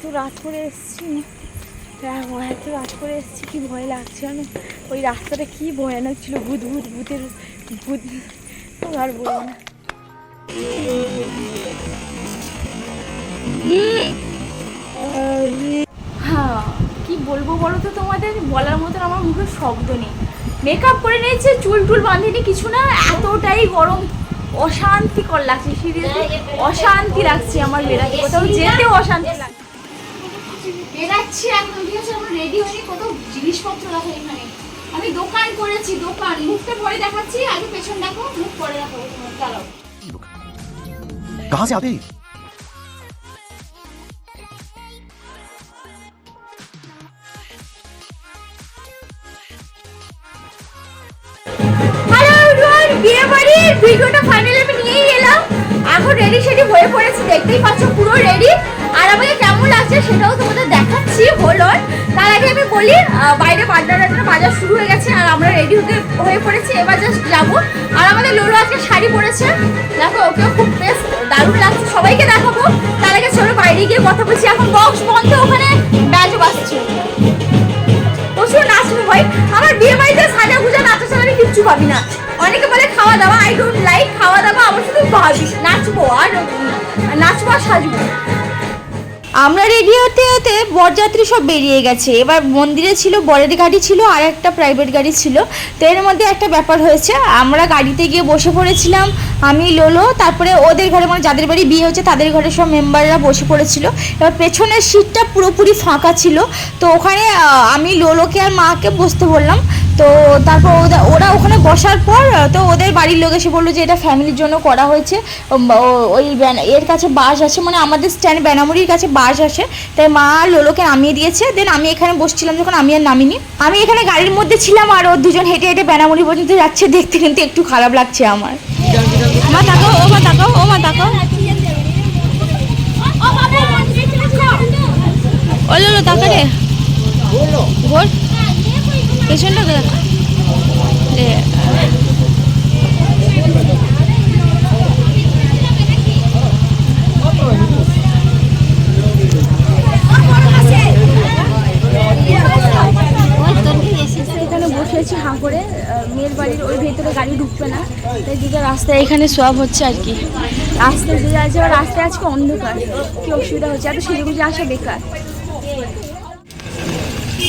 এত রাত করে এসছি। দেখো এত রাত করে এসছি, কি ভয় লাগছে আমি ওই রাস্তাটা কি ভয়ানক ছিল, ভূত ভূত, ভূতের, ভূত। আর না। হ্যাঁ কি বলব বলো তো তোমাদের? বলার মতন আমার মুখে শব্দ নেই। মেকআপ করে নিয়েছে, চুল টুল বাঁধেনি কিছু না, এতটাই গরম, অশান্তিকর লাগছে। সিরিয়াসলি অশান্তি লাগছে আমার বেড়াতে কোথাও যেতে অশান্তি লাগছে। বেড়াচ্ছি একদম ঠিক আছে আমরা রেডি হয়নি কত জিনিসপত্র রাখো এখানে আমি দোকান করেছি দোকান মুখটা পরে দেখাচ্ছি আগে পেছন দেখো মুখ পরে দেখাবো তোমার চালাও कहाँ से आते हैं? হ্যালো এভরিওয়ান বিয়ে বাড়ির ভিডিওটা ফাইনালি আমি নিয়েই এলাম এখন রেডি সেডি হয়ে পড়েছি দেখতেই পাচ্ছ পুরো রেডি আর আমাকে কেমন লাগছে সেটাও দেখাচ্ছি হোল তার আগে আমি বলি বাইরে একটা বাজার শুরু হয়ে গেছে আর আমরা রেডি হতে হয়ে পড়েছি। এবার জাস্ট যাব। আর আমাদের লোলো আজকে শাড়ি পরেছে। দেখো, ওকেও খুব বেশ দারুণ লাগছে। সবাইকে দেখাবো। তার আগে চলো বাইরে গিয়ে কথা বলছি। এখন বক্স বন্ধ, ওখানে ব্যাচ বাজছে। প্রচুর নাচবো ভাই। আমার বিয়ে বাড়িতে সাজা গুজা, নাচা ছাড়া আমি কিচ্ছু পাবি না। অনেকে বলে খাওয়া দাওয়া আই ডোন্ট লাইক খাওয়া দাওয়া। আমার শুধু ভাবি, নাচবো আর নাচবো আর সাজবো। আমরা রেডি হতে হতে বরযাত্রী সব বেরিয়ে গেছে। এবার মন্দিরে ছিল, বরের গাড়ি ছিল, আর একটা প্রাইভেট গাড়ি ছিল। তো এর মধ্যে একটা ব্যাপার হয়েছে, আমরা গাড়িতে গিয়ে বসে পড়েছিলাম, আমি, লোলো, তারপরে ওদের ঘরে মানে যাদের বাড়ি বিয়ে হচ্ছে তাদের ঘরে সব মেম্বাররা বসে পড়েছিল। এবার পেছনের সিটটা পুরোপুরি ফাঁকা ছিল। তো ওখানে আমি, লোলোকে আর মাকে বসতে বললাম। তো তারপর ওরা ওরা ওখানে বসার পর তো ওদের বাড়ির লোক এসে বলল যে এটা ফ্যামিলির জন্য করা হয়েছে। ও- ওই এর কাছে বাস আছে মানে আমাদের স্ট্যান্ড বেনামুড়ির কাছে বাস আসে তাই মা আর লোলোকে নামিয়ে দিয়েছে। দেন আমি এখানে বসছিলাম যখন আমি আর নামিনি। আমি এখানে গাড়ির মধ্যে ছিলাম আর ও দুজন হেঁটে হেঁটে বেনামুড়ি পর্যন্ত যাচ্ছে দেখতে কিন্তু একটু খারাপ লাগছে আমার। মা তাকাও ও মা তাকাও ও মা তাকাও। ও লোলো তাকা রে গোল পেছনটা দেখ। এখানে বসে হাঁ করে মেয়ের বাড়ির ওই ভেতরে গাড়ি ঢুকবে না। তাই রাস্তায় এখানে সোয়াব হচ্ছে আর কি। রাস্তায় যে আছে রাস্তায় আজকে অন্ধকার। কি অসুবিধা হচ্ছে? এত সেজে গুজে আসা বেকার।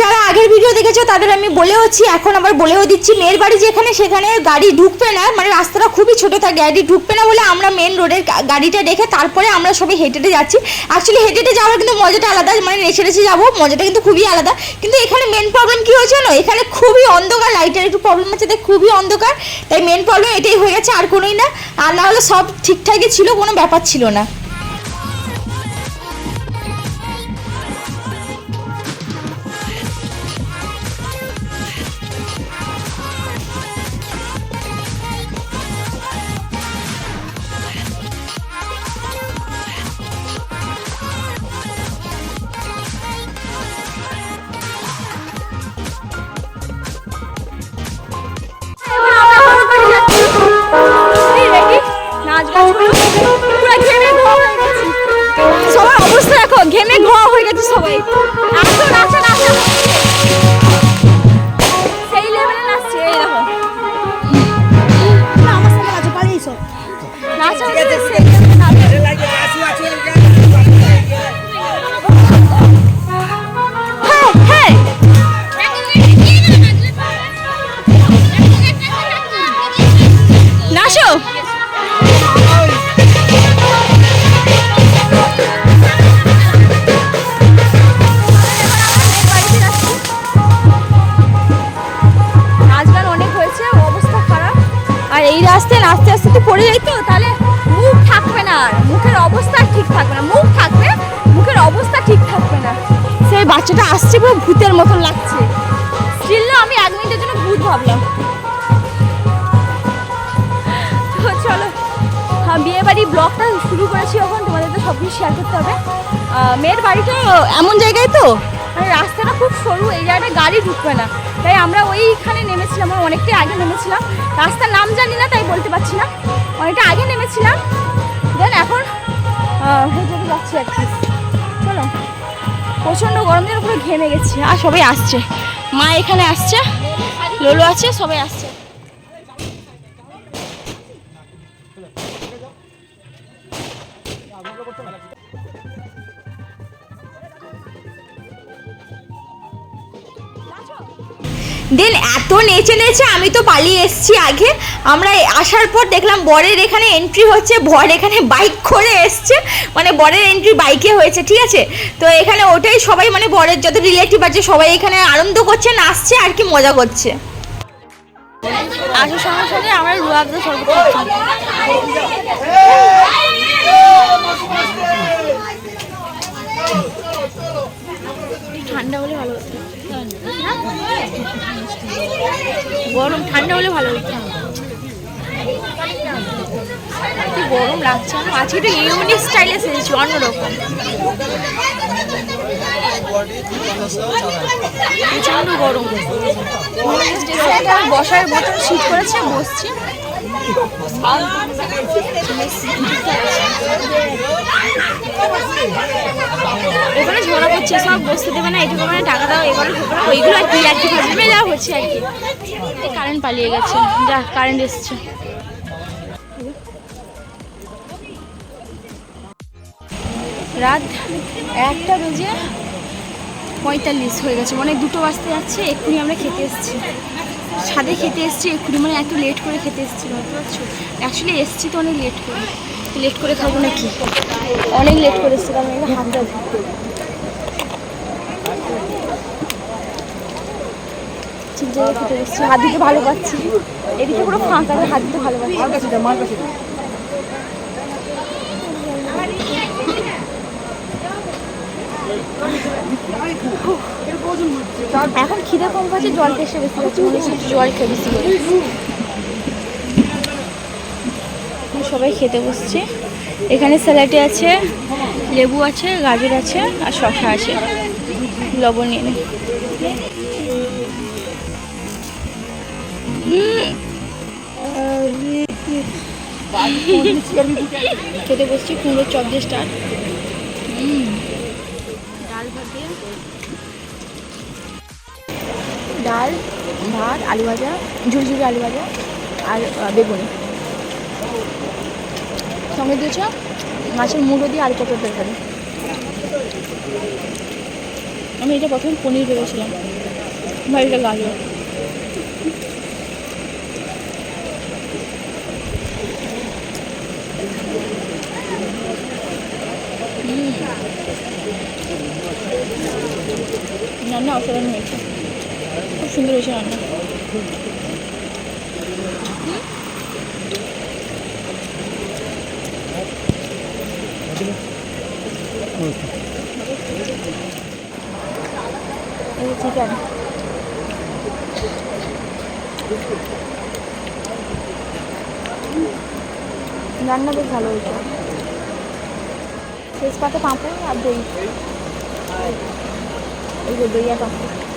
যারা আগের ভিডিও দেখেছ, তাদের আমি বলেওছি এখন আবার বলেও দিচ্ছি, মেয়ের বাড়ি যেখানে, সেখানে গাড়ি ঢুকবে না মানে রাস্তাটা খুবই ছোট থাকে গাড়ি ঢুকবে না বলে আমরা মেন রোডের গাড়িটা রেখে তারপরে আমরা সবাই হেঁটে হেঁটে যাচ্ছি। অ্যাকচুয়ালি হেঁটে হেঁটে যাওয়ার কিন্তু মজাটা আলাদা মানে নেচে নেচে যাব, মজাটা কিন্তু খুবই আলাদা। কিন্তু এখানে মেন প্রবলেম কী হয়েছে জানো? এখানে খুবই অন্ধকার লাইটের একটু প্রবলেম আছে, তাই খুবই অন্ধকার। তাই মেন প্রবলেম এটাই হয়ে গেছে, আর কোনোই না। আর না হলে সব ঠিকঠাকই ছিল, কোনো ব্যাপার ছিল না। এই রাস্তায় নাচতে আস্তে তো পড়ে যাই তো, তাহলে মুখ থাকবে না আর। মুখের অবস্থা ঠিক থাকবে না। মুখ থাকবে, মুখের অবস্থা ঠিক থাকবে না। সেই বাচ্চাটা আসছে পুরো ভূতের মতন লাগছে। স্টিল আমি এক মিনিটের জন্য ভূত ভাবলাম। চলো হ্যাঁ বিয়ে বাড়ি ব্লগটা শুরু করেছি যখন তোমাদের তো সব কিছু শেয়ার করতে হবে। মেয়ের বাড়িটা এমন জায়গায় তো মানে রাস্তাটা খুব সরু, এই জায়গাটা গাড়ি ঢুকবে না। তাই আমরা ওইখানে নেমেছিলাম, আমরা অনেকটাই আগে নেমেছিলাম। রাস্তার নাম জানি না, তাই বলতে পারছি না। অনেকটা আগে নেমেছিলাম। দেন এখন হেঁটে যাচ্ছি আর কি। চলো, প্রচণ্ড গরমের উপরে পুরো ঘেমে গেছে। আর সবাই আসছে। মা এখানে আসছে, লোলো আছে, সবাই আসছে। দেন এত নেচে নেচে আমি তো পালিয়ে এসেছি আগে। আমরা আসার পর দেখলাম বরের এখানে এন্ট্রি হচ্ছে বর এখানে বাইক করে এসছে। মানে বরের এন্ট্রি বাইকে হয়েছে ঠিক আছে? তো এখানে ওটাই সবাই মানে বরের যত রিলেটিভ আছে সবাই এখানে আনন্দ করছে নাচছে আর কি মজা করছে। আসার সঙ্গে সঙ্গে আমরা রুয়াবদা ঠান্ডা হলে ভালো হতো। গরম, ঠান্ডা হলে ভালো হতো। গরম লাগছে। আজকে তো ইউনিক স্টাইলে সেজেছি, অন্যরকম। প্রচণ্ড গরম। বসার মতন শীত করেছে, বসছি। ওখানে ঝগড়া করছে, সব বসতে দেবে না এটুকু মানে টাকা দাও ঝগড়া ওইগুলো আর কি আর কি ভাববে যা হচ্ছে আর কি। কারেন্ট পালিয়ে গেছে, যা কারেন্ট এসছে। রাত একটা বেজে পঁয়তাল্লিশ হয়ে গেছে মানে দুটো বাজতে যাচ্ছে, এক্ষুনি আমরা খেতে এসেছি। ছাদে খেতে এসেছি এক্ষুনি মানে এত লেট করে খেতে এসেছি বুঝতে পারছ অ্যাকচুয়ালি এসেছি তো অনেক লেট করে। লেট করে খাব নাকি? অনেক লেট করে এসেছি কারণ এবার হাতটা ঠিক জায়গায় খেতে এসেছি হাত দিতে ভালো পাচ্ছি এদিকে পুরো ফাঁকা হাত দিতে ভালো পাচ্ছি এখন খিদে কম পাচ্ছে জল তেসে বেশি পাচ্ছে মনে হচ্ছে জল খেয়ে বেশি সবাই খেতে বসছে। এখানে স্যালাডে আছে, লেবু আছে, গাজর আছে আর শসা আছে। লবণ নিয়ে নে। খেতে বসছি, কুমড়োর চপ দিয়ে স্টার্ট ডাল ভাত দিয়ে ডাল, ভাত, আলু ভাজা ঝুলঝুলি আলু ভাজা আর বেগুনি। সঙ্গে দিয়েছ মাছের মুড়ো দিয়ে আলু পটল তরকারি। আমি এটা প্রথমে পনির ভেবেছিলাম। বাড়িটা গাজর। না না, অসাধারণ হয়েছে। সুন্দর হয়েছে রান্না রান্না বেশ ভালো হয়েছে। তেজপাতা, পাঁপড় আর দই। এই যে দই আর পাঁপড়।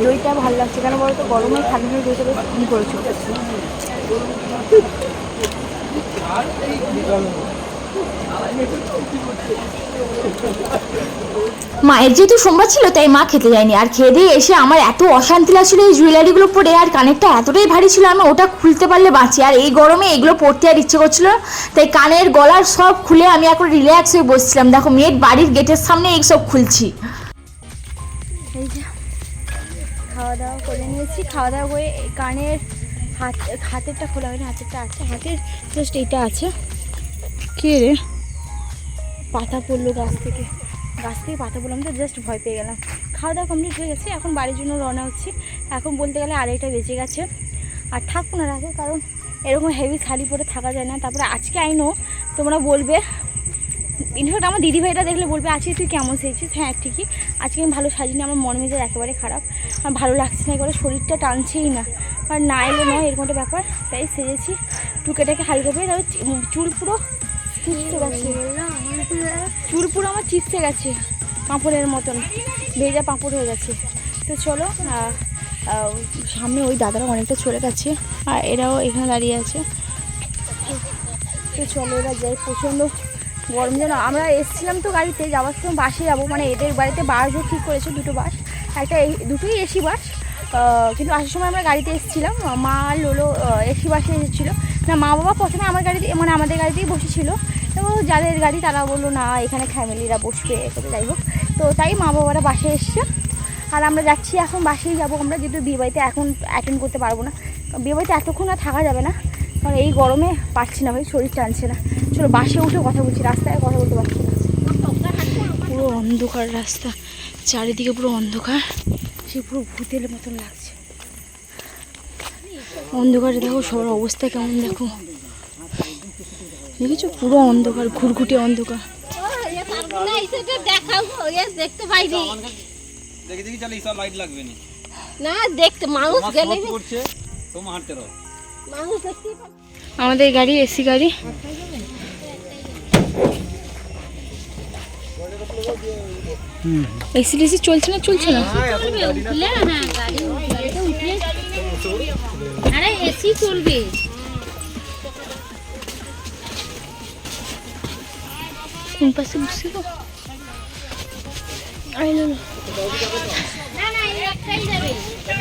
দইটা ভালো লাগছে কেন বলতো? গরমে খালি দইটা বেশ করেছ মায়ের যেহেতু সোমবার ছিল তাই মা খেতে যায়নি। আর খেয়ে দিয়ে এসে আমার এত অশান্তি লাগছিল এই জুয়েলারিগুলো পরে আর কানেরটা এতটাই ভারী ছিল আমি ওটা খুলতে পারলে বাঁচি। আর এই গরমে এগুলো পরতে আর ইচ্ছে করছিল তাই কানের গলার সব খুলে আমি এখন রিল্যাক্স হয়ে বসছিলাম। দেখো মেয়ের বাড়ির গেটের সামনে এই সব খুলছি। এই যে খাওয়া দাওয়া করে নিয়েছি। খাওয়া দাওয়া করে এই কানের হাত হাতেরটা খোলা হয়নি হাতেরটা আছে। হাতের জাস্ট এইটা আছে। কে রে? পাতা পড়ল গাছ থেকে। গাছ থেকে পাতা পড়লাম তো জাস্ট ভয় পেয়ে গেলাম। খাওয়া দাওয়া কমপ্লিট হয়ে গেছে, এখন বাড়ির জন্য রওনা হচ্ছি। এখন বলতে গেলে আড়াইটা বেজে গেছে। আর থাকব না রাতে কারণ এরকম হেভি শাড়ি পরে থাকা যায় না। তারপরে আজকে আইনো তোমরা বলবে। ইনফ্যাক্ট আমার দিদিভাইটা দেখলে বলবে, আজকে তুই কেমন সেজেছিস? হ্যাঁ ঠিকই। আজকে আমি ভালো সাজিনি, আমার মন মেজাজ একেবারে খারাপ। আমার ভালো লাগছে না, একেবারে শরীরটা টানছেই না। আর না এলে নয়, এরকম একটা ব্যাপার। তাই সেজেছি, টুকেটাকে হালকা করে তবে চুল পুরো চিপসে গেছে। চুল পুরো আমার চিপসে গেছে, পাঁপড়ের মতন। ভেজা পাঁপড় হয়ে গেছে। তো চলো সামনে ওই দাদারা অনেকটা চলে গেছে, আর এরাও এখানে দাঁড়িয়ে আছে। তো চলো, এবার যাই প্রচণ্ড গরম। যেন আমরা এসেছিলাম তো গাড়িতে, যাওয়ার সময় বাসে যাব মানে এদের বাড়িতে বাসও ঠিক করেছে, দুটো বাস। একটা এই- দুটোই এসি বাস কিন্তু আসার সময় আমরা গাড়িতে এসেছিলাম। মা লোলো এসি বাসে এসেছিল। না, মা বাবা প্রথমে আমার গাড়িতে মানে আমাদের গাড়িতেই বসেছিল। যাদের গাড়ি তারা বলল, না, এখানে ফ্যামিলিরা বসবে। করে যাই হোক, তো তাই মা বাবারা বাসে এসছে। আর আমরা যাচ্ছি, এখন বাসেই যাব আমরা, যেহেতু বিয়েবাড়িতে এখন অ্যাটেন্ড করতে পারব না। বিয়েবাড়িতে এতক্ষণ আর থাকা যাবে না, কারণ এই গরমে পারছি না ভাই, শরীর টানছে না। চলো, বাসে উঠে কথা বলছি, রাস্তায় কথা বলতে পারছি পুরো অন্ধকার রাস্তা, চারিদিকে পুরো অন্ধকার। সে পুরো ভূতের মতন লাগছে। অন্ধকারে দেখো, সবার অবস্থা কেমন দেখো। দেখেছ? পুরো অন্ধকার ঘুরঘুটে অন্ধকার। দেখতে পাইনি দেখে দেখি তাহলে সব লাইট লাগবে না না দেখতে মানুষ গেলে দেখতে আমাদের গাড়ি এসি গাড়ি। এসি টেসি চলছে না চলছে না? উঠলে হ্যাঁ গাড়ি উঠলে। আরে এসি চলবে। যাবে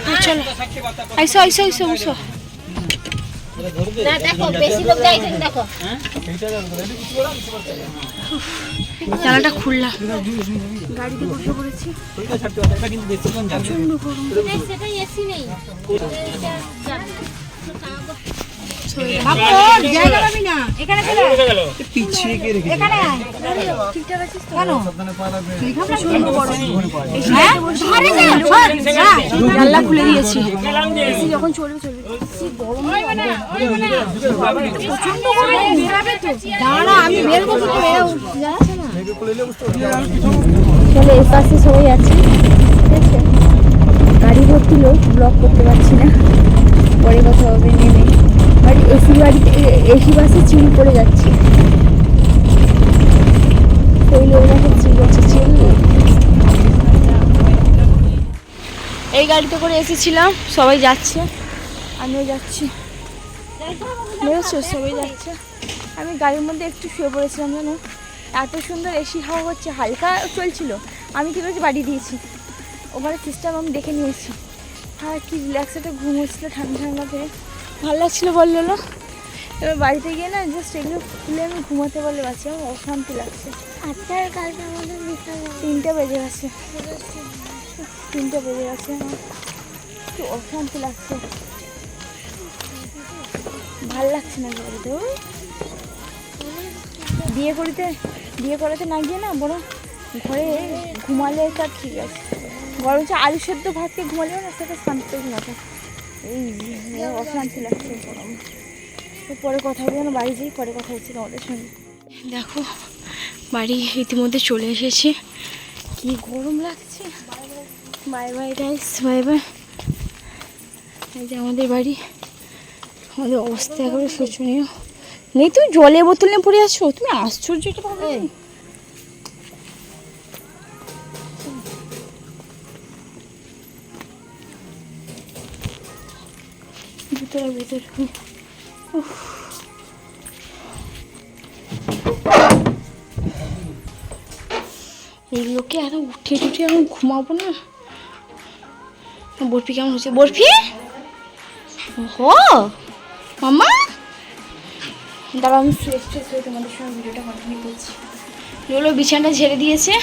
হ্যাঁ, চলো আইসো আইসো আইসো দেখো জানাটা খুললাম গাড়িতে বসে পড়েছি? প্রচণ্ড গরম। খুলে দিয়েছি। যখন চলবে চলবে। দাঁড়া আমি বের যাচ্ছে চলে এর পাশে সবাই আছে। ঠিক আছে? গাড়ি ভর্তি লোক ব্লক করতে পারছি না। পরে কথা হবে নেমে। বাড়ি এসি বাড়িতে এসি বাসে চিল পড়ে যাচ্ছে। এই গাড়িতে করে এসেছিলাম সবাই যাচ্ছে। আমিও যাচ্ছি। বুঝেছ সবাই যাচ্ছে। আমি গাড়ির মধ্যে একটু শুয়ে পড়েছিলাম জানো? এত সুন্দর এসি হাওয়া হচ্ছে হালকা চলছিল। আমি কী করেছি বাড়ি দিয়েছি। ওখানে সিস্টেম আমি দেখে নিয়েছি। হ্যাঁ কি রিল্যাক্স একটা ঘুম হচ্ছিল ঠান্ডা ঠান্ডা ভালো লাগছিল বলল না? এবার বাড়িতে গিয়ে না জাস্ট এগুলো খুলে আমি ঘুমাতে পারলে পারছি আমার অশান্তি লাগছে। আটটার কালকে আমাদের তিনটে বেজে গেছে। তিনটে বেজে গেছে আমার। কি অশান্তি লাগছে। ভালো লাগছে না বাড়িতে বিয়ে করিতে বিয়ে করাতে না গিয়ে না বড় ঘরে ঘুমালে তার ঠিক আছে। বরঞ্চ আলু সেদ্ধ ভাত খেয়ে ঘুমালেও না সেটা শান্তি ঘুমাতে অশান্তি লাগছে। গরম পরে কথা না বাড়ি যাই পরে কথা হচ্ছে তোমাদের সঙ্গে। দেখো বাড়ি ইতিমধ্যে চলে এসেছি। কি গরম লাগছে। Bye bye. Guys bye bye এই যে আমাদের বাড়ি। আমাদের অবস্থা একেবারে শোচনীয়। নেই তুমি জলের বোতল নিয়ে পড়ে আছো? তুমি আশ্চর্যটা পাবে ভিতরে ভিতরে। উফ। এইগুলোকে আরও উঠে টুঠে এখন ঘুমাবো না? বরফি কেমন হচ্ছে বরফি? হো মামা দাঁড়াও, আমি ফ্রেশ ফ্রেশ হয়ে তোমাদের সঙ্গে ভিডিওটা কন্টিনিউ করছি। লোলো বিছানাটা ঝেড়ে দিয়েছে,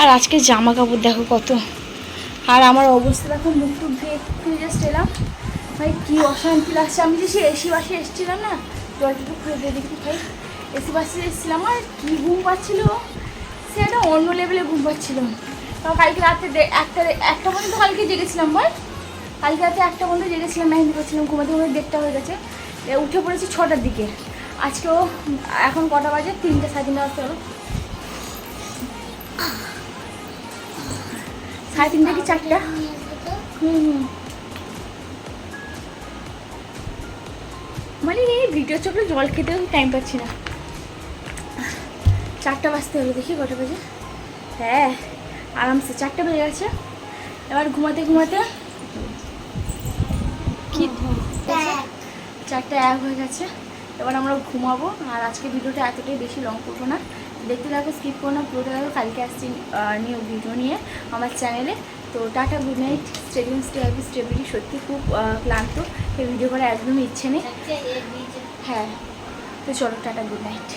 আর আজকে জামা কাপড় দেখো কত। আর আমার অবস্থা দেখো মুখ টুক দিয়ে একটু জাস্ট এলাম। ভাই, কি অশান্তি লাগছে। আমি যে সে এসি বাসে এসেছিলাম না, জলটুকু খুলে দিয়ে দেখি, ভাই এসি বাসে এসেছিলাম আর কি ঘুম পাচ্ছিল। সে একটা অন্য লেভেলে ঘুম পাচ্ছিল। তাও কালকে রাতে একটা একটা পর্যন্ত কালকে জেগেছিলাম ভাই কালকে রাতে একটা পর্যন্ত জেগেছিলাম, মেহেন্দি করছিলাম, ঘুমাতে ঘুমাতে দেড়টা হয়ে গেছে। উঠে পড়েছি ছটার দিকে। আজকেও এখন কটা বাজে? তিনটে, সাড়ে তিনটে বাজতে হবে। সাড়ে তিনটে কি চারটা? হুম হুম। মানে এই ভিডিও চোখে জল খেতেও টাইম পাচ্ছি না। চারটা বাজতে হলো দেখি কটা বাজে। হ্যাঁ আরামসে চারটা বেজে গেছে। এবার ঘুমাতে ঘুমাতে কি চারটা এক হয়ে গেছে। এবার আমরা ঘুমাবো। আর আজকে ভিডিওটা এতটাই বেশি লং করব না। দেখতে থাকো স্কিপ করো না, পুরোটা কালকে আসছি নিউ ভিডিও নিয়ে আমার চ্যানেলে তো tata good night. Stadium stay আর স্টেবিলি সত্যি খুব ক্লান্ত। এই ভিডিও করা একদমই ইচ্ছে নেই। আচ্ছা হ্যাঁ তো চলো টাটা গুড নাইট।